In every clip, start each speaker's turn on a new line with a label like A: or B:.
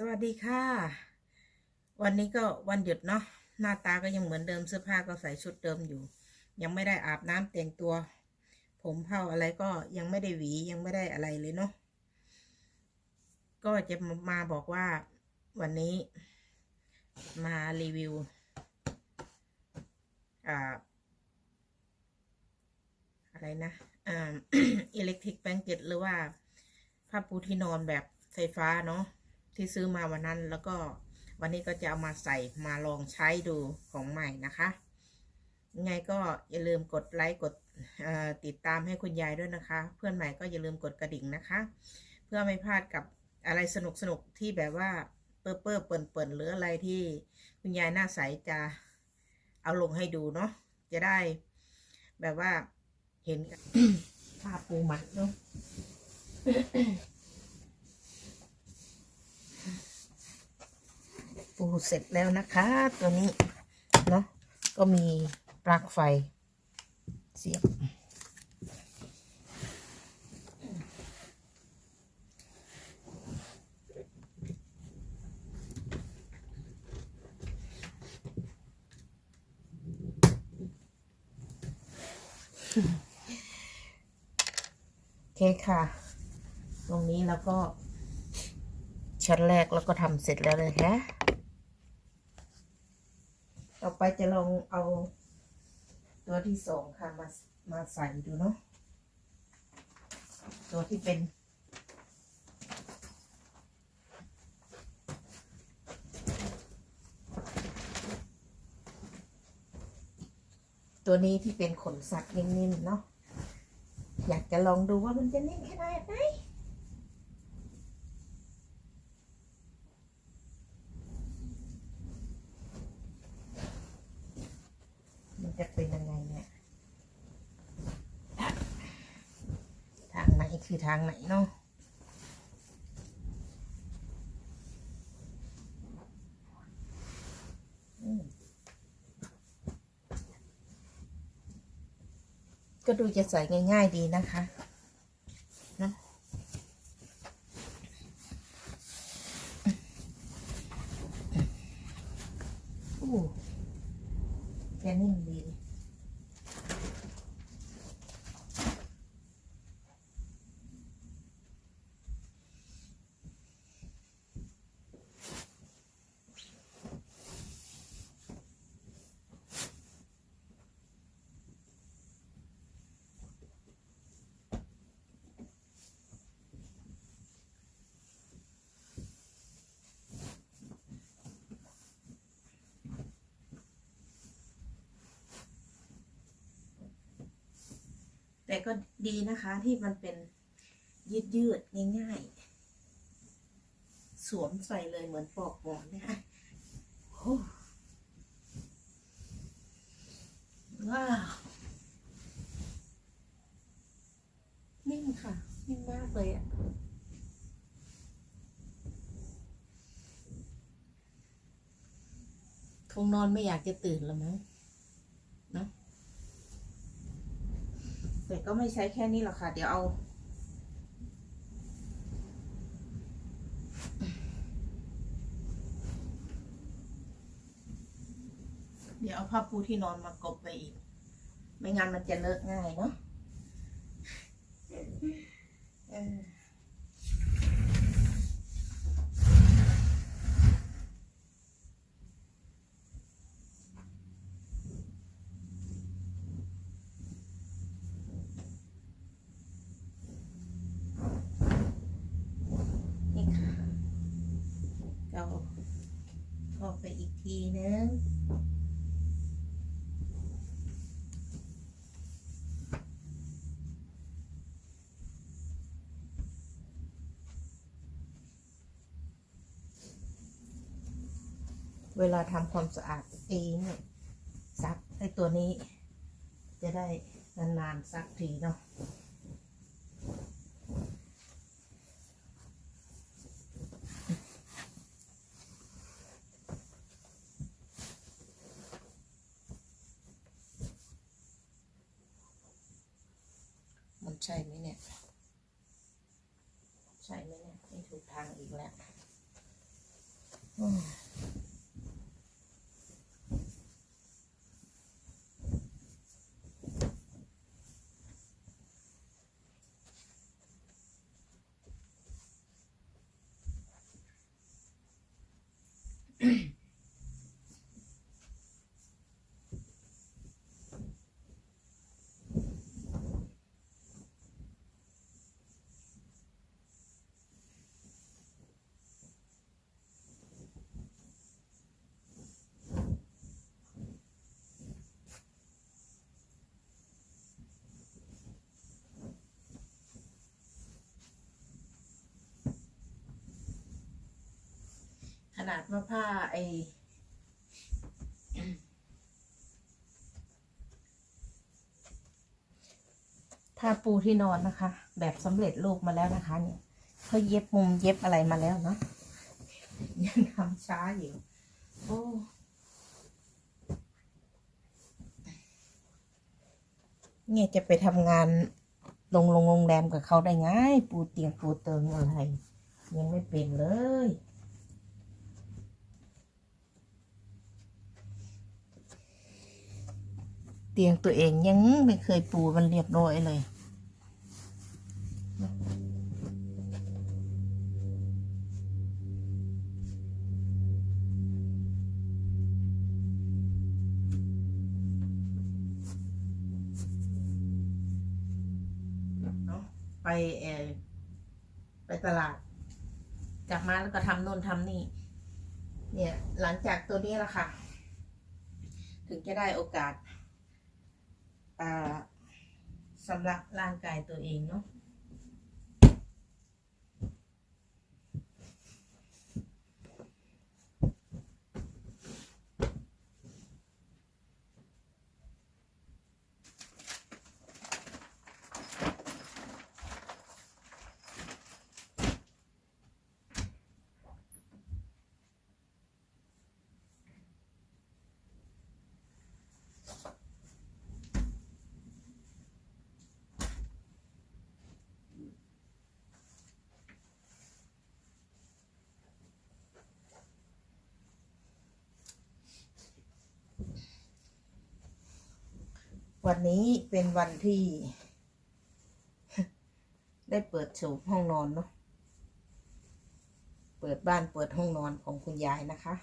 A: สวัสดีค่ะ วันนี้ก็วันหยุดเนาะหน้าตาก็ยังเหมือนเดิมเสื้อผ้าก็ใส่ชุดเดิมอยู่ ยังไม่ได้อาบน้ำแต่งตัว ผมเผาอะไรก็ยังไม่ได้หวียังไม่ได้อะไรเลยเนาะก็จะมาบอกว่าวันนี้มารีวิวอ่าอะไรนะอ่าอิเล็กทริกแบงเก็ตหรือว่าผ้าปูที่นอนแบบไฟฟ้าเนาะ ที่ซื้อมาวันนั้นแล้วก็วันนี้ก็จะเอามาใส่มาลองใช้ดูของใหม่นะคะยังไงก็อย่าลืมกดไลค์กดติดตามให้คุณยายด้วยนะคะ เพื่อนใหม่ก็อย่าลืมกดกระดิ่งนะคะ เพื่อไม่พลาดกับอะไรสนุกสนุกๆที่แบบว่าเปื้อเปื้อเปิ่นเปิ่นหรืออะไรที่คุณยายหน้าใสจะเอาลงให้ดูเนาะจะได้แบบว่าเห็นผ้าปูมัดเนาะ ปูเสร็จแล้วนะคะ ตัวนี้เนาะก็มีปลั๊กไฟเสียบ โอเคค่ะ ตรงนี้แล้วก็ชั้นแรกแล้วก็ทำเสร็จแล้วเลยฮะ ต่อไปจะลองเอาตัวที่สองค่ะมามาใส่ดูเนาะตัวที่เป็นตัวนี้ที่เป็นขนสัตว์นิ่มๆเนาะอยากจะลองดูว่ามันจะนิ่มขนาดไหน มัน จะเป็นยังไงเนี่ย ทางไหนคือทางไหนเนาะก็ดูจะใส่ง่าย ๆ ดีนะคะนะอู้แกนิ่มดี แต่ก็ดีนะคะที่มันเป็นยืดยืดง่ายๆ สวมใส่เลยเหมือนปลอกหมอนนะคะโอ้ว้าวนิ่มค่ะ นิ่มมากเลยอะคงนอนไม่อยากจะตื่นแล้วมั้งเนาะ แต่ก็ไม่ใช้แค่นี้หรอกค่ะ เดี๋ยวเอาเดี๋ยวเอาผ้าปูที่นอนมากบไปอีก ไม่งั้นมันจะเลอะง่ายเนาะเออนี่ค่ะเราพอกไปอีก ทีนึงเวลาทำความสะอาดเองเนี่ยซักไอ้ตัวนี้ จะได้นานๆซักทีเนาะมันใช่ไหมเนี่ย ใช่ไหมเนี่ยไม่ถูกทางอีกแล้วอืม นาดว่าผ้าไอผ้าปูที่นอนนะคะ แบบสำเร็จรูปมาแล้วนะคะ เนี่ยเขาเย็บมุมเย็บอะไรมาแล้วเนาะยังทำช้าอยู่โอ้เนี่ยจะไปทำงานลงลงโรงแรมกับเขาได้ไงปูเตียงปูเติงอะไร ยังไม่เป็นเลย ตียงตัวเองยังไม่เคยปูมันเรียบร้อยเลยเนาะไปเอไปตลาด กลับมาแล้วก็ทำโน่นทำนี่ เนี่ย หลังจากตัวนี้ละค่ะ ถึงจะได้โอกาส สำหรับร่างกายตัวเองเนาะ วันนี้เป็นวันที่ ได้เปิดโฉมห้องนอนเนาะ เปิดบ้านเปิดห้องนอนของคุณยายนะคะ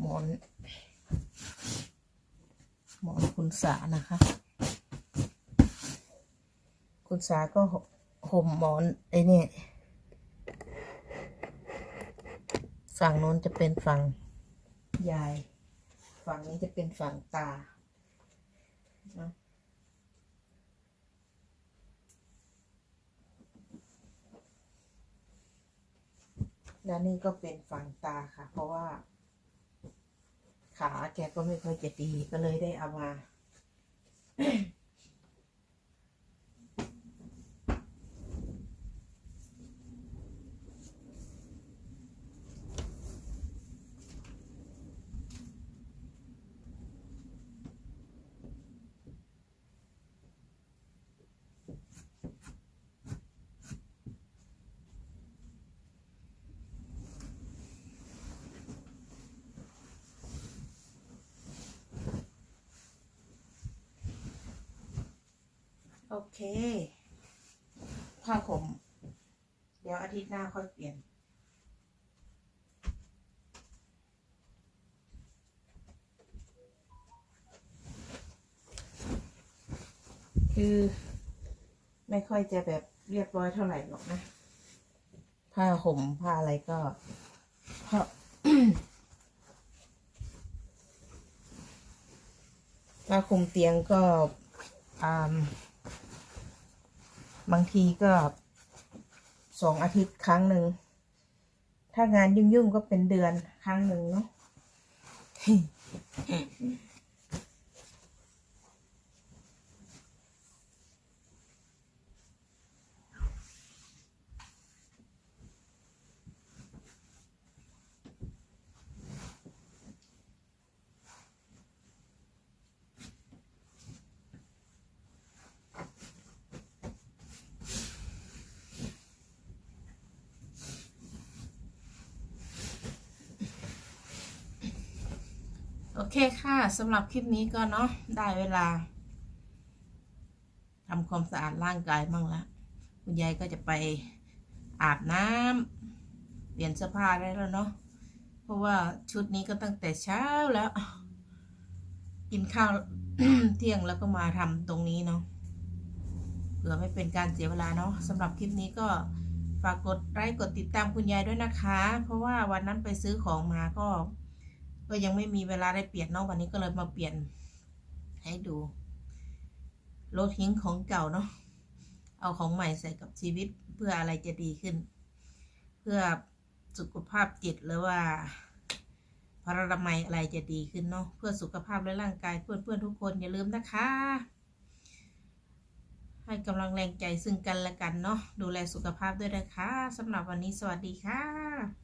A: หมอน หมอนคุณสานะคะ คุณสาก็ห่มหมอนไอ้นี่ฝั่งโน้นจะเป็นฝั่งยาย ฝั่งนี้จะเป็นฝั่งตานะด้านนี้ก็เป็นฝั่งตาค่ะ เพราะว่า ขาแกก็ไม่ค่อยจะดีก็เลยได้เอามา โอเคผ้าผมเดี๋ยวอาทิตย์หน้าค่อยเปลี่ยน คือไม่ค่อยจะแบบเรียบร้อยเท่าไหร่หรอกนะ ผ้าห่มผ้าอะไรก็เพราะผ้าคลุมเตียงก็อ่า บางทีก็สองอาทิตย์ครั้งหนึ่ง ถ้างานยุ่งๆก็เป็นเดือนครั้งหนึ่งเนาะ เคค่ะสำหรับคลิปนี้ก็เนาะได้เวลาทำความสะอาดร่างกายบ้างละคุณยายก็จะไปอาบน้ำเปลี่ยนเสื้อผ้าได้แล้วเนาะเพราะว่าชุดนี้ก็ตั้งแต่เช้าแล้ว กินข้าวเที่ยงแล้วก็มาทำตรงนี้เนาะเพื่อไม่เป็นการเสียเวลาเนาะสำหรับคลิปนี้ก็ฝากกดไลค์กดติดตามคุณยายด้วยนะคะ เพราะว่าวันนั้นไปซื้อของมาก็ ก็ยังไม่มีเวลาได้เปลี่ยนเนาะวันนี้ก็เลยมาเปลี่ยน ให้ดูลดทิ้งของเก่าเนาะเอาของใหม่ใส่กับชีวิตเพื่ออะไรจะดีขึ้น เพื่อสุขภาพจิตหรือว่าพระนามัยอะไรจะดีขึ้นเนาะเพื่อสุขภาพและร่างกายเพื่อนๆทุกคนอย่าลืมนะคะ ให้กำลังแรงใจซึ่งกันและกันเนาะดูแลสุขภาพด้วยนะคะสำหรับวันนี้สวัสดีค่ะ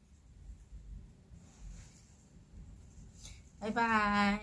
A: บ๊ายบาย